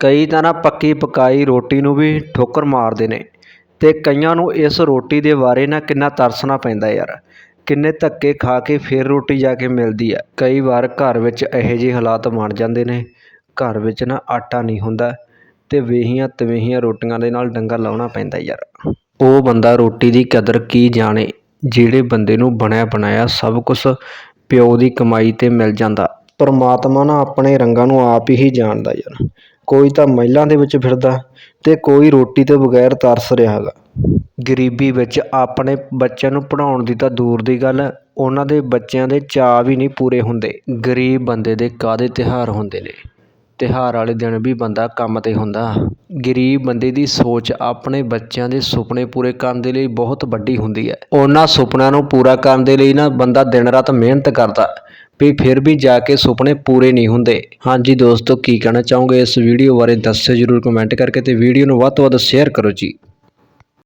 ਕਈ ਤਾਂ ਨਾ ਪੱਕੀ ਪਕਾਈ ਰੋਟੀ ਨੂੰ ਵੀ ਠੋਕਰ ਮਾਰਦੇ ਨੇ ਅਤੇ ਕਈਆਂ ਨੂੰ ਇਸ ਰੋਟੀ ਦੇ ਬਾਰੇ ਨਾ ਕਿੰਨਾ ਤਰਸਣਾ ਪੈਂਦਾ ਯਾਰ। ਕਿੰਨੇ ਧੱਕੇ ਖਾ ਕੇ ਫਿਰ ਰੋਟੀ ਜਾ ਕੇ ਮਿਲਦੀ ਆ ਕਈ ਵਾਰ ਘਰ ਵਿੱਚ ਇਹੋ ਜਿਹੇ ਹਾਲਾਤ ਬਣ ਜਾਂਦੇ ਨੇ। ਘਰ ਵਿੱਚ ਨਾ ਆਟਾ ਨਹੀਂ ਹੁੰਦਾ ਅਤੇ ਵੇਹੀਆਂ ਤਵੇਹੀਆਂ ਰੋਟੀਆਂ ਦੇ ਨਾਲ ਡੰਗਰ ਲਾਉਣਾ ਪੈਂਦਾ ਯਾਰ। ਉਹ ਬੰਦਾ ਰੋਟੀ ਦੀ ਕਦਰ ਕੀ ਜਾਣੇ? ਜਿਹੜੇ ਬੰਦੇ ਨੂੰ ਬਣਿਆ ਬਣਾਇਆ ਸਭ ਕੁਛ ਪਿਓ ਦੀ ਕਮਾਈ 'ਤੇ ਮਿਲ ਜਾਂਦਾ। ਪਰਮਾਤਮਾ ਨਾ ਆਪਣੇ ਰੰਗਾਂ ਨੂੰ ਆਪ ਹੀ ਜਾਣਦਾ ਯਾਰ। ਕੋਈ ਤਾਂ ਮਹਿਲਾਂ ਦੇ ਵਿੱਚ ਫਿਰਦਾ ਅਤੇ ਕੋਈ ਰੋਟੀ ਤੋਂ ਬਗੈਰ ਤਰਸ ਰਿਹਾ ਹੈਗਾ। ਗਰੀਬੀ ਵਿੱਚ ਆਪਣੇ ਬੱਚਿਆਂ ਨੂੰ ਪੜ੍ਹਾਉਣ ਦੀ ਤਾਂ ਦੂਰ ਦੀ ਗੱਲ ਉਹਨਾਂ ਦੇ ਬੱਚਿਆਂ ਦੇ ਚਾਅ ਵੀ ਨਹੀਂ ਪੂਰੇ ਹੁੰਦੇ। ਗਰੀਬ ਬੰਦੇ ਦੇ ਕਾਹਦੇ ਤਿਉਹਾਰ ਹੁੰਦੇ ਨੇ? ਤਿਉਹਾਰ ਵਾਲੇ ਦਿਨ ਵੀ ਬੰਦਾ ਕੰਮ 'ਤੇ ਹੁੰਦਾ। ਗਰੀਬ ਬੰਦੇ ਦੀ ਸੋਚ ਆਪਣੇ ਬੱਚਿਆਂ ਦੇ ਸੁਪਨੇ ਪੂਰੇ ਕਰਨ ਦੇ ਲਈ ਬਹੁਤ ਵੱਡੀ ਹੁੰਦੀ ਹੈ। ਉਹਨਾਂ ਸੁਪਨਿਆਂ ਨੂੰ ਪੂਰਾ ਕਰਨ ਦੇ ਲਈ ਨਾ ਬੰਦਾ ਦਿਨ ਰਾਤ ਮਿਹਨਤ ਕਰਦਾ ਵੀ ਫਿਰ ਵੀ ਜਾ ਕੇ ਸੁਪਨੇ ਪੂਰੇ ਨਹੀਂ ਹੁੰਦੇ। ਹਾਂਜੀ ਦੋਸਤੋ, ਕੀ ਕਹਿਣਾ ਚਾਹੋਗੇ ਇਸ ਵੀਡੀਓ ਬਾਰੇ ਦੱਸਿਓ ਜ਼ਰੂਰ ਕਮੈਂਟ ਕਰਕੇ ਅਤੇ ਵੀਡੀਓ ਨੂੰ ਵੱਧ ਤੋਂ ਵੱਧ ਸ਼ੇਅਰ ਕਰੋ ਜੀ।